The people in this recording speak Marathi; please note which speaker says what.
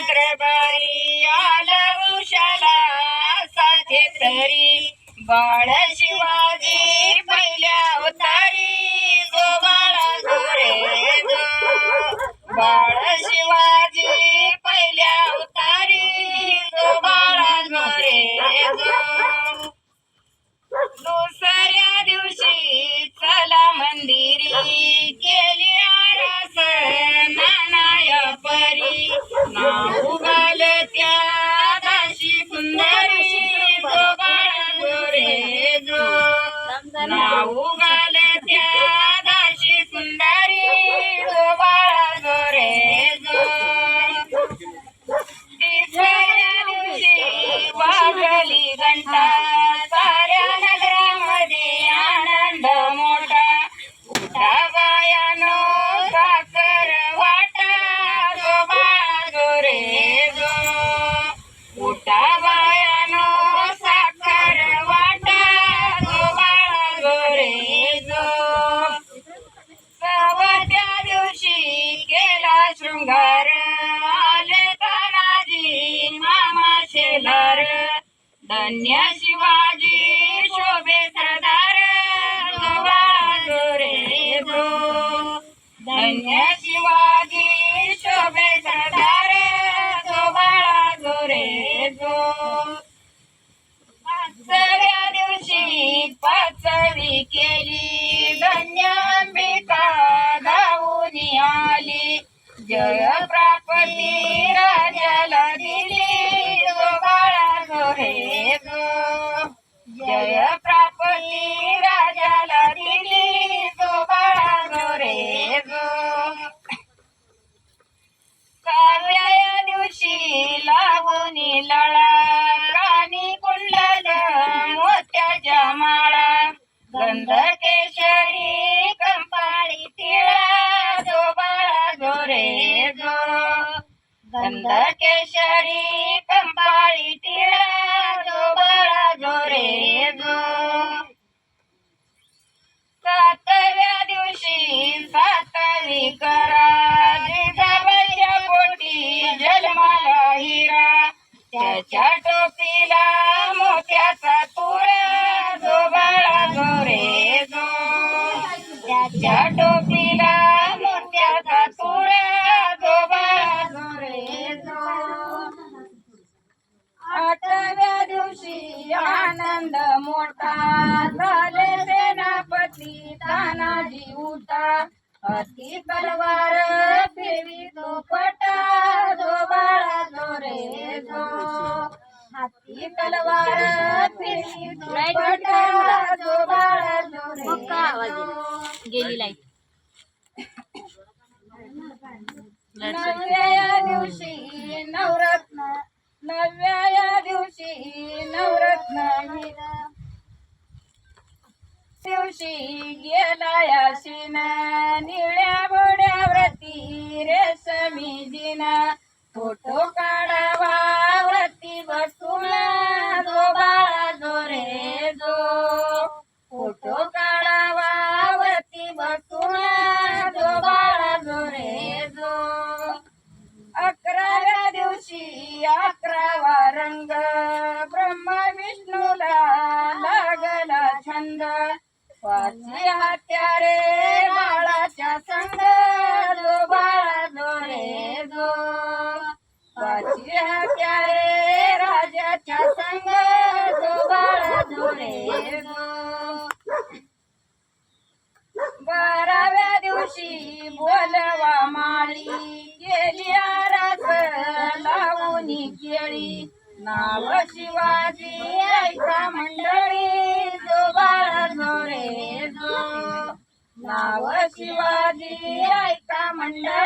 Speaker 1: चक्रबारी तरी. बाळ शिवाजी पहिल्या अवतारी बाळा गोरे बाळ शिवाजी पहिल्या अवतारी बाळा गोरे दुसऱ्या दिवशी चला मंदिरी केली Não, मामा धन्य शिवाजी शोभे सरदार बाळा गोरे धन्य शिवाजी शोभे सरदार जो बाळा गोरे जो पाचव्या दिवशी पाचवी केली धन्य अंबिका धावून आली. जय प्राप्ती राजाला दिली. கந்த கேசரி अति तलवार फिरवी तो पटा जो बाळा जो रे जो हाती तलवार फिरवी तो पटा जो बाळा जो रे जो
Speaker 2: गेली लाइट.
Speaker 1: नवव्या दिवशी नवरत्न नवव्या दिवशी अकराव्या अकरावा रंग. ब्रह्मा विष्णूला लागला छंद. पाचवी हत्यारे बाळाच्या संग. जो बाळा जो रे जो पाचवी हत्यारे राजाच्या संग. जो बाळा जो रे शिवाजी ऐका मंडळी जो बाळा जो रे जो. नाव शिवाजी ऐका मंडळी.